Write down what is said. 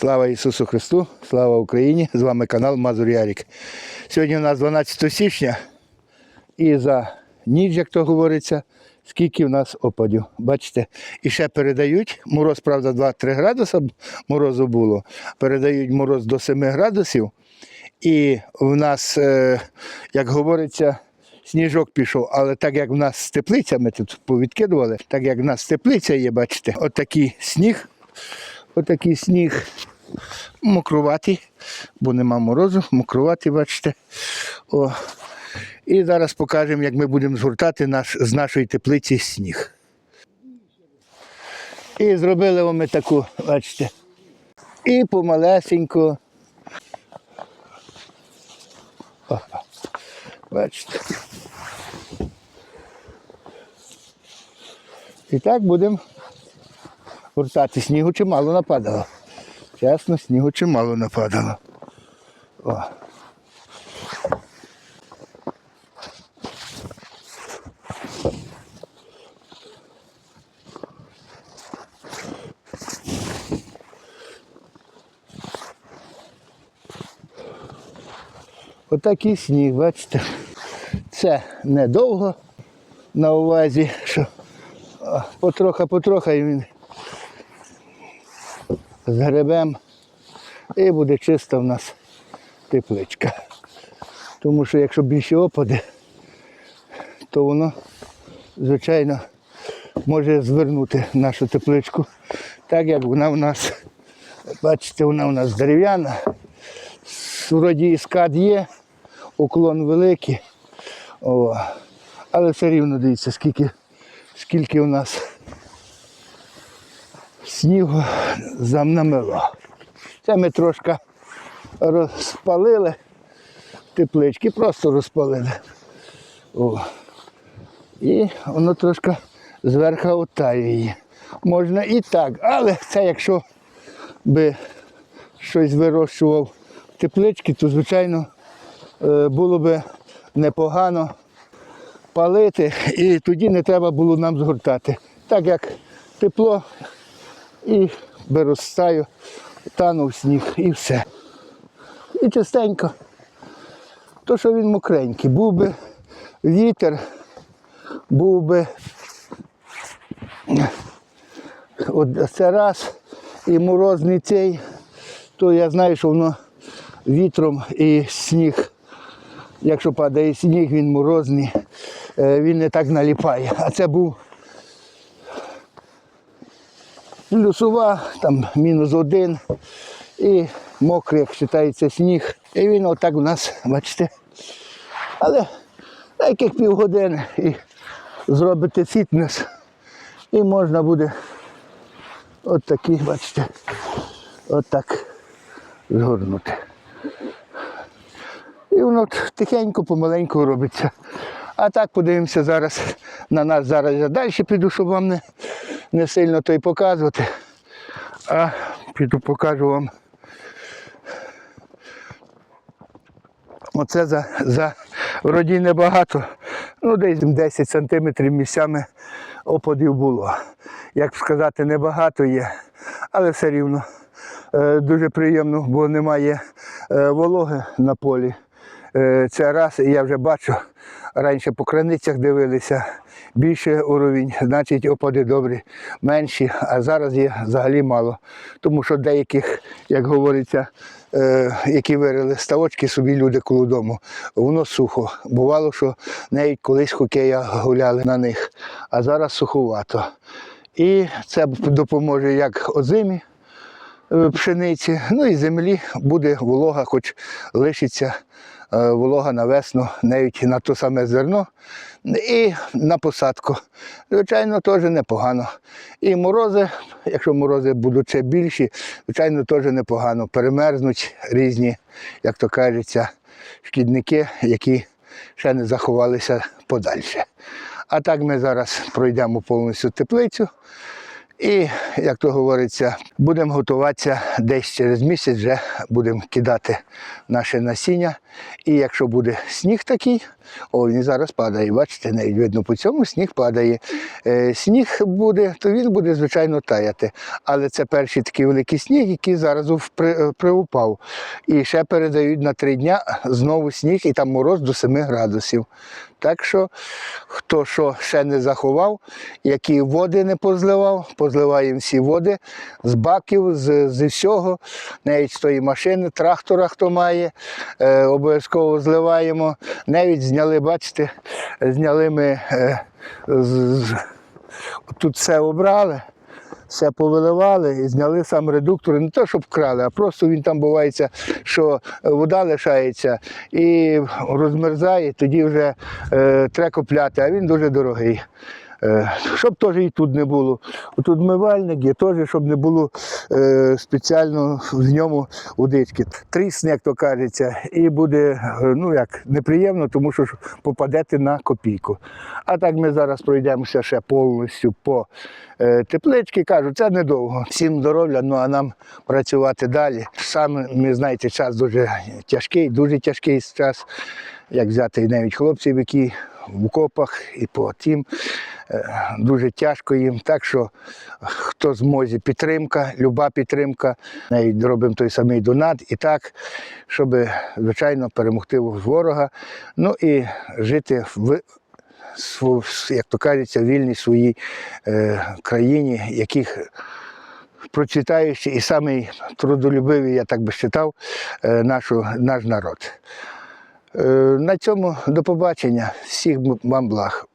Слава Ісусу Христу, слава Україні! З вами канал Мазур Ярік. Сьогодні у нас 12 січня і за ніч, як то говориться, скільки в нас опадів. Бачите, і ще передають, мороз, правда, 2-3 градуси морозу було, передають мороз до 7 градусів. І в нас, е, як говориться, сніжок пішов, але так як в нас з теплицями тут повідкидували, так як в нас теплиця є, бачите, отакий сніг, отакий сніг мокруватий, бо нема морозу, мокруватий, бачите. О. І зараз покажемо, як ми будемо згортати наш, з нашої теплиці сніг. І зробили ми таку, бачите. І помалесенько. Опа. Бачите. І так будемо гуртати. Снігу чимало нападало. Чесно, снігу чимало нападало. О. Отакий сніг, бачите. Це недовго на увазі, що потроха-потроха і він згребем і буде чиста в нас тепличка. Тому що якщо більше опади, то воно, звичайно, може звернути нашу тепличку. Так як вона в нас, бачите, вона у нас дерев'яна, вроді і скат є, уклон великий. О. Але все рівно дивіться, скільки, скільки у нас снігу замнамило. Це ми трошки розпалили теплички, просто розпалили. О. І воно трошки зверху отає її. Можна і так, але це якщо би щось вирощував в то звичайно е, було б непогано палити, і тоді не треба було нам згортати. Так як тепло і виростаю, танув сніг і все. І частенько. То, що він мокренький, був би вітер, був би от це раз і морозний цей, то я знаю, що воно вітром і сніг, якщо падає сніг, він морозний, е, він не так наліпає. А це був плюсова, там мінус один і мокрий, як вважається, сніг. І він отак у нас, бачите. Але яких півгодини і зробити фітнес. І можна буде от такі, бачите, от згорнути. І воно тихенько, помаленьку робиться. А так подивимося зараз на нас. Зараз я далі піду, щоб вам не, не сильно то й показувати. А піду покажу вам. Оце за, за вроді небагато. Ну, десь 10 сантиметрів місцями опадів було. Як сказати, небагато є, але все рівно е, дуже приємно, бо немає е, вологи на полі. Е, це раз, і я вже бачу, раніше по краницях дивилися, більше уровень, значить опади добрі, менші, а зараз є взагалі мало. Тому що деяких, як говориться, е, які вирили ставочки собі люди коло дому, воно сухо. Бувало, що навіть колись хокея гуляли на них, а зараз суховато. І це допоможе як озимі е, пшениці, ну і землі буде волога, хоч лишиться волога на весну, навіть на то саме зерно і на посадку. Звичайно, теж непогано. І морози, якщо морози будуть ще більші, звичайно, теж непогано. Перемерзнуть різні, як то кажеться, шкідники, які ще не заховалися подальше. А так ми зараз пройдемо повністю теплицю. І, як то говориться, будемо готуватися десь через місяць, вже будемо кидати наше насіння. І якщо буде сніг такий, О, він зараз падає. Бачите, навіть видно по цьому сніг падає. Е, сніг буде, то він буде, звичайно, таяти. Але це перший такий великий сніг, який зараз при- е, приупав. І ще передають на три дня знову сніг, і там мороз до 7 градусів. Так що, хто що ще не заховав, які води не позливав, позливаємо всі води з баків, з, з всього, навіть з тої машини, трактора, хто має, е, обов'язково зливаємо. Навіть зняли, бачите, зняли ми е, тут все обрали. Все повиливали і зняли сам редуктор. Не те, щоб вкрали, а просто він там бувається, що вода лишається і розмерзає, тоді вже е, треба купляти, а він дуже дорогий. Е, щоб теж і тут не було. Тут мивальник є теж, щоб не було е, спеціально в ньому удички. Трісне, як то кажеться, і буде е, ну як, неприємно, тому що попадете на копійку. А так ми зараз пройдемося ще повністю по тепличці. Кажу, це недовго. Всім здоров'я, ну а нам працювати далі. Саме, ми знаєте, час дуже тяжкий, дуже тяжкий час. Як взяти навіть хлопців, які в окопах і по тим. Е, Дуже тяжко їм. Так що хто зможе підтримка, люба підтримка. Навіть робимо той самий донат і так, щоб, звичайно, перемогти ворога. Ну і жити в як то кажеться, вільній своїй е, країні, яких процвітаючий і самий трудолюбивий, я так би вважав, е, наш народ. Е, на цьому до побачення. Всіх вам благ.